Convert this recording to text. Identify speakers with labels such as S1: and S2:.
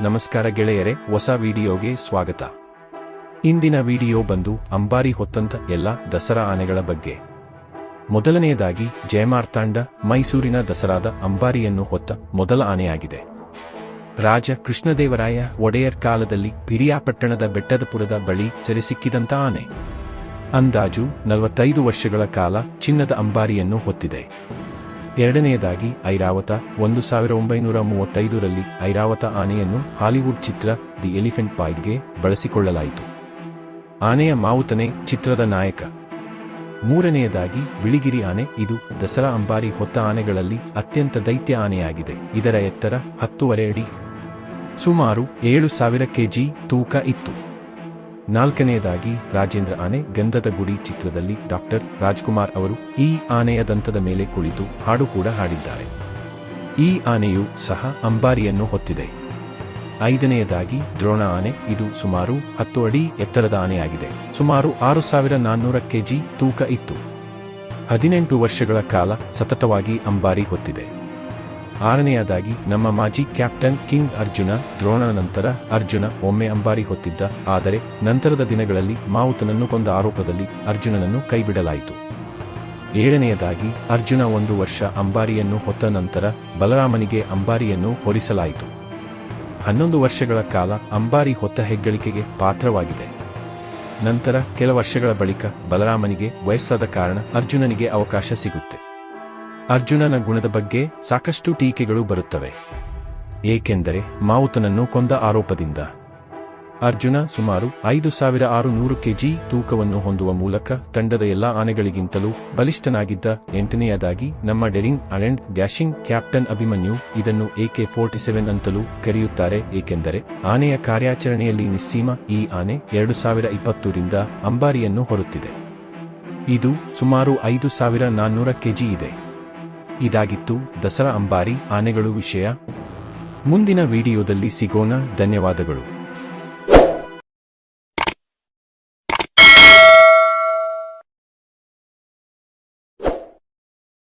S1: ನಮಸ್ಕಾರ ಗೆಳೆಯರೆ, ಹೊಸ ವಿಡಿಯೋಗೆ ಸ್ವಾಗತ. ಇಂದಿನ ವಿಡಿಯೋ ಬಂದು ಅಂಬಾರಿ ಹೊತ್ತಂತ ಎಲ್ಲ ದಸರಾ ಆನೆಗಳ ಬಗ್ಗೆ. ಮೊದಲನೆಯದಾಗಿ ಜಯಮಾರ್ತಾಂಡ ಮೈಸೂರಿನ ದಸರಾದ ಅಂಬಾರಿಯನ್ನು ಹೊತ್ತ ಮೊದಲ ಆನೆಯಾಗಿದೆ. ರಾಜ ಕೃಷ್ಣದೇವರಾಯ ಒಡೆಯರ್ ಕಾಲದಲ್ಲಿ ಪಿರಿಯಾಪಟ್ಟಣದ ಬೆಟ್ಟದಪುರದ ಬಳಿ ಸೆರೆಸಿಕ್ಕಿದಂತ ಆನೆ. ಅಂದಾಜು ನಲವತ್ತೈದು ವರ್ಷಗಳ ಕಾಲ ಚಿನ್ನದ ಅಂಬಾರಿಯನ್ನು ಹೊತ್ತಿದೆ. ಎರಡನೆಯದಾಗಿ, ಐರಾವತ, ಒಂದು ಸಾವಿರ ಒಂಬೈನೂರ ಮೂವತ್ತೈದರಲ್ಲಿ ಐರಾವತ ಆನೆಯನ್ನು ಹಾಲಿವುಡ್ ಚಿತ್ರ ದಿ ಎಲಿಫೆಂಟ್ ಪಾಯ್ಗೆ ಬಳಸಿಕೊಳ್ಳಲಾಯಿತು. ಆನೆಯ ಮಾವುತನೆ ಚಿತ್ರದ ನಾಯಕ. ಮೂರನೆಯದಾಗಿ, ಬಿಳಿಗಿರಿ ಆನೆ, ಇದು ದಸರಾ ಅಂಬಾರಿ ಹೊತ್ತ ಆನೆಗಳಲ್ಲಿ ಅತ್ಯಂತ ದೈತ್ಯ ಆನೆಯಾಗಿದೆ. ಇದರ ಎತ್ತರ ಹತ್ತುವರೆ ಅಡಿ. ಸುಮಾರು ಏಳು ಸಾವಿರ ಕೆಜಿ ತೂಕ ಇತ್ತು. ನಾಲ್ಕನೆಯದಾಗಿ ರಾಜೇಂದ್ರ ಆನೆ ಗಂಧದ ಗುಡಿ ಚಿತ್ರದಲ್ಲಿ ಡಾಕ್ಟರ್ ರಾಜ್ಕುಮಾರ್ ಅವರು ಈ ಆನೆಯ ದಂತದ ಮೇಲೆ ಕುಳಿತು ಹಾಡು ಕೂಡ ಹಾಡಿದ್ದಾರೆ. ಈ ಆನೆಯು ಸಹ ಅಂಬಾರಿಯನ್ನು ಹೊತ್ತಿದೆ. ಐದನೆಯದಾಗಿ ದ್ರೋಣ ಆನೆ ಇದು ಸುಮಾರು ಹತ್ತು ಅಡಿ ಎತ್ತರದ ಆನೆಯಾಗಿದೆ. ಸುಮಾರು ಆರು ಸಾವಿರ ನಾನ್ನೂರ ಕೆಜಿ ತೂಕ ಇತ್ತು. ಹದಿನೆಂಟು ವರ್ಷಗಳ ಕಾಲ ಸತತವಾಗಿ ಅಂಬಾರಿ ಹೊತ್ತಿದೆ. ಆರನೆಯದಾಗಿ, ನಮ್ಮ ಮಾಜಿ ಕ್ಯಾಪ್ಟನ್ ಕಿಂಗ್ ಅರ್ಜುನ ದ್ರೋಣನ ನಂತರ ಅರ್ಜುನ ಒಮ್ಮೆ ಅಂಬಾರಿ ಹೊತ್ತಿದ್ದ, ಆದರೆ ನಂತರದ ದಿನಗಳಲ್ಲಿ ಮಾವುತನನ್ನು ಕೊಂದ ಆರೋಪದಲ್ಲಿ ಅರ್ಜುನನನ್ನು ಕೈಬಿಡಲಾಯಿತು. ಏಳನೆಯದಾಗಿ, ಅರ್ಜುನ ಒಂದು ವರ್ಷ ಅಂಬಾರಿಯನ್ನು ಹೊತ್ತ ನಂತರ ಬಲರಾಮನಿಗೆ ಅಂಬಾರಿಯನ್ನು ಹೊರಿಸಲಾಯಿತು. ಹನ್ನೊಂದು ವರ್ಷಗಳ ಕಾಲ ಅಂಬಾರಿ ಹೊತ್ತ ಹೆಗ್ಗಳಿಕೆಗೆ ಪಾತ್ರವಾಗಿದೆ. ನಂತರ ಕೆಲ ವರ್ಷಗಳ ಬಳಿಕ ಬಲರಾಮನಿಗೆ ವಯಸ್ಸಾದ ಕಾರಣ ಅರ್ಜುನನಿಗೆ ಅವಕಾಶ ಸಿಗುತ್ತೆ. ಅರ್ಜುನನ ಗುಣದ ಬಗ್ಗೆ ಸಾಕಷ್ಟು ಟೀಕೆಗಳು ಬರುತ್ತವೆ. ಏಕೆಂದರೆ ಮಾವುತನನ್ನು ಕೊಂದ ಆರೋಪದಿಂದ. ಅರ್ಜುನ ಸುಮಾರು ಐದು ಸಾವಿರ ಆರು ನೂರು ಕೆಜಿ ತೂಕವನ್ನು ಹೊಂದುವ ಮೂಲಕ ತಂಡದ ಎಲ್ಲಾ ಆನೆಗಳಿಗಿಂತಲೂ ಬಲಿಷ್ಠನಾಗಿದ್ದ ಎಂಟನೆಯದಾಗಿ ನಮ್ಮ daring and dashing captain Abhimanyu ಇದನ್ನು ಎಕೆ ಫೋರ್ಟಿ ಸೆವೆನ್ ಅಂತಲೂ ಕರೆಯುತ್ತಾರೆ, ಏಕೆಂದರೆ ಆನೆಯ ಕಾರ್ಯಾಚರಣೆಯಲ್ಲಿ ನಿಸ್ಸೀಮ ಈ ಆನೆ ಎರಡು ಸಾವಿರ ಇಪ್ಪತ್ತೂರಿಂದ ಅಂಬಾರಿಯನ್ನು ಹೊರುತ್ತಿದೆ. ಇದು ಸುಮಾರು ಐದು ಸಾವಿರ ನಾನ್ನೂರ ಕೆಜಿ ಇದೆ. ಇದಾಗಿತ್ತು ದಸರಾ ಅಂಬಾರಿ ಆನೆಗಳು ವಿಷಯ. ಮುಂದಿನ ವಿಡಿಯೋದಲ್ಲಿ ಸಿಗೋಣ. ಧನ್ಯವಾದಗಳು.